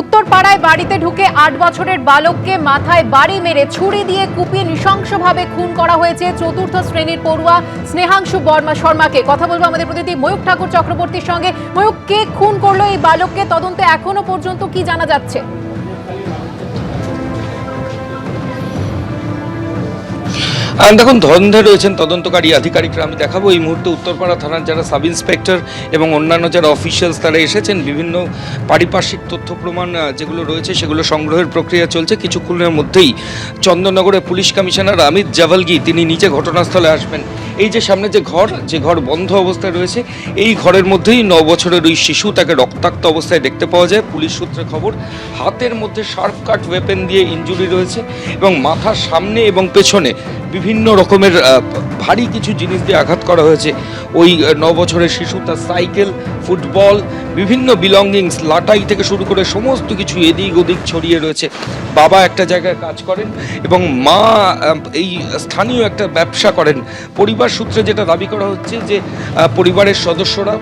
উত্তরপাড়ায় বাড়িতে ঢুকে আট বছরের বালককে মাথায় বাড়ি মেরে ছুরি দিয়ে কুপিয়ে নৃশংসভাবে খুন করা হয়েছে চতুর্থ শ্রেণির পড়ুয়া স্নেহাংশু বর্মা শর্মাকে। কথা বলব আমাদের প্রতিনিধি ময়ূক ঠাকুর চক্রবর্তীর সঙ্গে। ময়ূক কে খুন করল এই বালককে? তদন্তে এখনও পর্যন্ত কি জানা যাচ্ছে? দেখুন ধন্দে রয়েছেন তদন্তকারী আধিকারিকরা। আমি দেখাবো এই মুহূর্তে উত্তরপাড়া থানার যারা সাব ইন্সপেক্টর এবং অন্যান্য যারা অফিসিয়ালস, তারা এসেছেন। বিভিন্ন পারিপার্শ্বিক তথ্য প্রমাণ যেগুলো রয়েছে, সেগুলো সংগ্রহের প্রক্রিয়া চলছে। কিছুক্ষণের মধ্যেই চন্দননগরের পুলিশ কমিশনার অমিত জাভালগি, তিনি নিচে ঘটনাস্থলে আসবেন। এই যে সামনে যে ঘর যে ঘর বন্ধ অবস্থায় রয়েছে, এই ঘরের মধ্যেই ন বছরের ওই শিশু, তাকে রক্তাক্ত অবস্থায় দেখতে পাওয়া যায়। পুলিশ সূত্রে খবর, হাতের মধ্যে শার্প কাট ওয়েপেন দিয়ে ইঞ্জুরি রয়েছে এবং মাথার সামনে এবং পেছনে বিভিন্ন রকমের ভারী কিছু জিনিস দিয়ে আঘাত করা হয়েছে। ওই ন বছরের শিশু, তার সাইকেল, ফুটবল, বিভিন্ন বিলঙ্গিংস লাটাই থেকে শুরু করে সমস্ত কিছু এদিক ওদিক ছড়িয়ে রয়েছে। বাবা একটা জায়গায় কাজ করেন এবং মা এই স্থানীয় একটা ব্যবসা করেন। পরিবার সূত্রে যেটা দাবি করা হচ্ছে যে পরিবারের সদস্যরা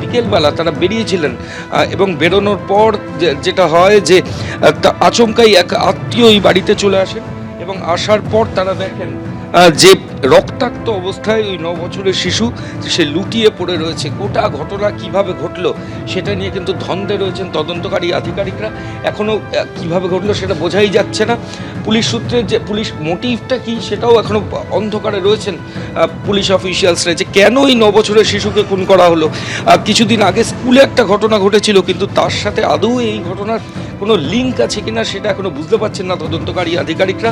বিকেলবেলা তারা বেরিয়েছিলেন এবং বেরোনোর পর যেটা হয় যে আচমকাই এক আত্মীয় এই বাড়িতে চলে আসেন। এবং আসার পর তারা দেখেন যে রক্তাক্ত অবস্থায় ওই ন বছরের শিশু সে লুটিয়ে পড়ে রয়েছে, গোটা ঘটনা কীভাবে ঘটলো সেটা নিয়ে কিন্তু ধন্দে রয়েছেন তদন্তকারী আধিকারিকরা। এখনও কীভাবে ঘটলো সেটা বোঝাই যাচ্ছে না। পুলিশ সূত্রে যে, পুলিশ মোটিভটা কি সেটাও এখনও অন্ধকারে রয়েছেন পুলিশ অফিসিয়ালসরা যে কেন এই ন বছরের শিশুকে খুন করা হলো। কিছুদিন আগে স্কুলে একটা ঘটনা ঘটেছিল, কিন্তু তার সাথে আদৌ এই ঘটনার কোনো লিঙ্ক আছে কিনা সেটা এখনও বুঝতে পারছেন না তদন্তকারী আধিকারিকরা।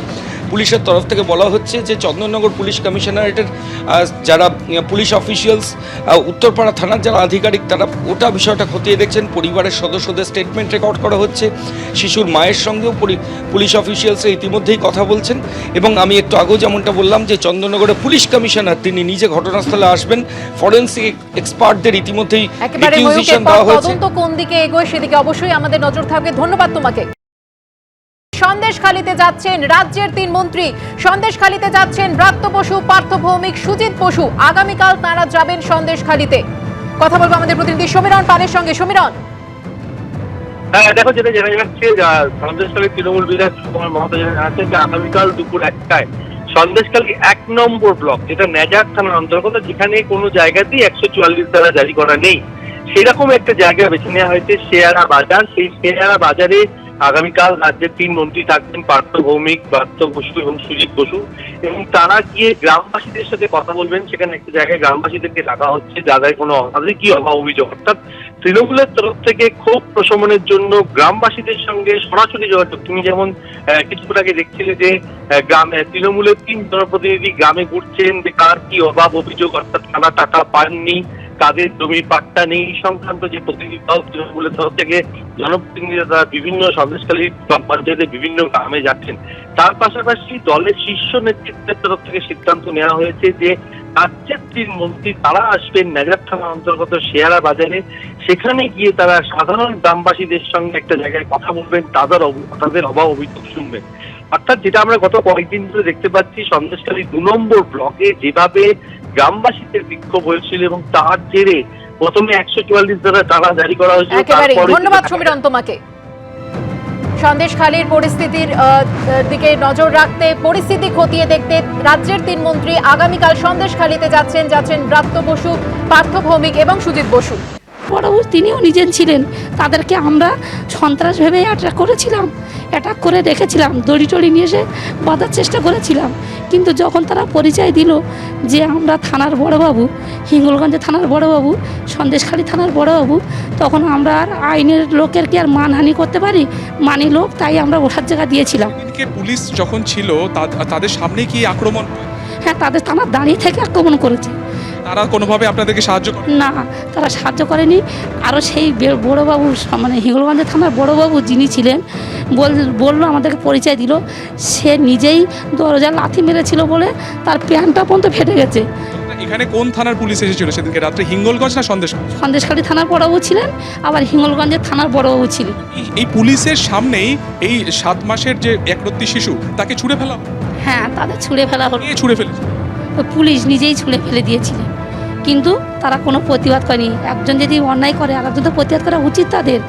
পুলিশের তরফ থেকে বলা হচ্ছে যে চন্দননগর পুলিশ কমিশনারেটের যারা পুলিশ অফিসিয়ালস উত্তরপাড়া থানার যারা আধিকারিক তারা ওটা বিষয়টা খতিয়ে দেখছেন। পরিবারের সদস্যদের স্টেটমেন্ট রেকর্ড করা হচ্ছে। শিশুর মায়ের সঙ্গেও পুলিশ অফিসিয়ালসরা ইতিমধ্যেই কথা বলছেন। এবং আমি একটু আগেও যেমনটা বললাম যে চন্দননগরের পুলিশ কমিশনার তিনি নিজে ঘটনাস্থলে আসবেন। ফরেন্সিক এক্সপার্টদের ইতিমধ্যেই দেওয়া হয়েছে। তদন্ত কোন দিকে এগোয় সেদিকে অবশ্যই আমাদের নজর থাকবে। ধন্যবাদ। তোমাকে। সন্দেশখালিতে যাচ্ছেন রাজ্যের তিন মন্ত্রী। সন্দেশখালিতে যাচ্ছেন ব্রাত্য বসু, পার্থ ভৌমিক, সুজিত বসু। আগামীকাল তারা যাবেন সন্দেশখালিতে। কথা বলব আমাদের প্রতিনিধি সমীরণ পালের সঙ্গে। সমীরণ। হ্যাঁ দেখো যেটা জানা যাচ্ছে তৃণমূল বিধায়ক জানাচ্ছেন যে আগামীকাল দুপুর একটায় সন্দেশখালী এক নম্বর ব্লক, যেটা নেজার থানার অন্তর্গত, যেখানে কোনো জায়গাতেই একশো চুয়াল্লিশ দ্বারা জারি করা নেই। সেরকম একটা জায়গা বেছে নেওয়া হয়েছে শেয়ারা বাজার। সেই শেয়ারা বাজারে আগামীকাল রাজ্যের তিন মন্ত্রী থাকবেন পার্থ ভৌমিক, পার্থ বসু এবং সুজিত বসু। এবং তারা গিয়ে গ্রামবাসীদের সাথে কথা বলবেন। সেখানে একটা জায়গায় গ্রামবাসীদেরকে ডাকা হচ্ছে। যাদের কোনো অভাবে কি অভাব অভিযোগ? অর্থাৎ তৃণমূলের তরফ থেকে ক্ষোভ প্রশমনের জন্য গ্রামবাসীদের সঙ্গে সরাসরি যোগাযোগ। তুমি যেমন কিছুক্ষণ আগে দেখছিলে যে গ্রামে তৃণমূলের তিন জনপ্রতিনিধি গ্রামে ঘুরছেন যে কার কি অভাব অভিযোগ? অর্থাৎ কারা টাকা পাননি। কাদের জমির পাট্টা নেই সংক্রান্ত যে প্রতিনিধি দল তরফ থেকে জনপ্রতিনিধিরা তারা বিভিন্ন সন্দেশকালী পঞ্চায়েতে বিভিন্ন গ্রামে যাচ্ছেন। তার পাশাপাশি দলের শীর্ষ নেতৃত্বের তরফ থেকে সিদ্ধান্ত নেওয়া হয়েছে যে রাজ্যের মন্ত্রী তারা আসবেন নাজার থানা অন্তর্গত শেয়ারা বাজারে। সেখানে গিয়ে তারা সাধারণ গ্রামবাসীদের সঙ্গে একটা জায়গায় কথা বলবেন, তাদের তাদের অভাব অভিযোগ শুনবেন। অর্থাৎ যেটা আমরা গত কয়েকদিন ধরে দেখতে পাচ্ছি সন্দেশকালী দু নম্বর ব্লকে যেভাবে গ্রামবাসীদের বিক্ষোভ হয়েছিল এবং তার জেরে প্রথমে একশো চুয়াল্লিশ দ্বারা তারা জারি করা হয়েছিল ধন্যবাদ সমীরণ তোমাকে। সন্দেশখালীর পরিস্থিতির দিকে নজর রাখতে পরিস্থিতি খতিয়ে দেখতে রাজ্যের তিন মন্ত্রী আগামীকাল সন্দেশখালীতে যাচ্ছেন যাচ্ছেন ব্রাত্য বসু পার্থ ভৌমিক এবং সুজিত বসু। বড়বাবু তিনিও নিজের ছিলেন। তাদেরকে আমরা সন্ত্রাস ভেবে অ্যাটাক করেছিলাম অ্যাটাক করে রেখেছিলাম দড়ি টড়ি নিয়ে এসে বাঁধার চেষ্টা করেছিলাম। কিন্তু যখন তারা পরিচয় দিল যে আমরা থানার বড়বাবু হিঙ্গলগঞ্জে থানার বড়বাবু সন্দেশখালী থানার বড়বাবু তখন আমরা আর আইনের লোকের কি আর মানহানি করতে পারি? মানি লোক তাই আমরা ওঠার জায়গা দিয়েছিলাম। পুলিশ যখন ছিল তাদের সামনে কি আক্রমণ? হ্যাঁ তাদের থানার দাঁড়িয়ে থেকে আক্রমণ করেছে। তারা কোনোভাবে আপনাদেরকে সাহায্য না তারা সাহায্য করেনি। আরও সেই বড়োবাবু মানে হিঙ্গলগঞ্জের থানার বড়োবাবু যিনি ছিলেন বল বলল আমাদেরকে পরিচয় দিল। সে নিজেই দরজা লাথি মেরেছিল বলে তার প্যান্টটা পর্যন্ত ফেটে গেছে। এখানে কোন থানার পুলিশ এসেছিল সেদিনকে রাত্রে? হিঙ্গলগঞ্জ না সন্দেশ সন্দেশখালী থানার বড়বাবু ছিলেন আবার হিঙ্গলগঞ্জের থানার বড়বাবু ছিলেন। এই পুলিশের সামনেই এই সাত মাসের যে একরত্তি শিশু তাকে ছুঁড়ে ফেলা হ্যাঁ তাদের ছুঁড়ে ফেলা হলো। ছুঁড়ে ফেলেছে? পুলিশ নিজেই ছুঁড়ে ফেলে দিয়েছিলেন। কিন্তু তারা কোনো প্রতিবাদ করেনি। একজন যদি অন্যায় করে আর একজন তো প্রতিবাদ করা উচিত তাদের।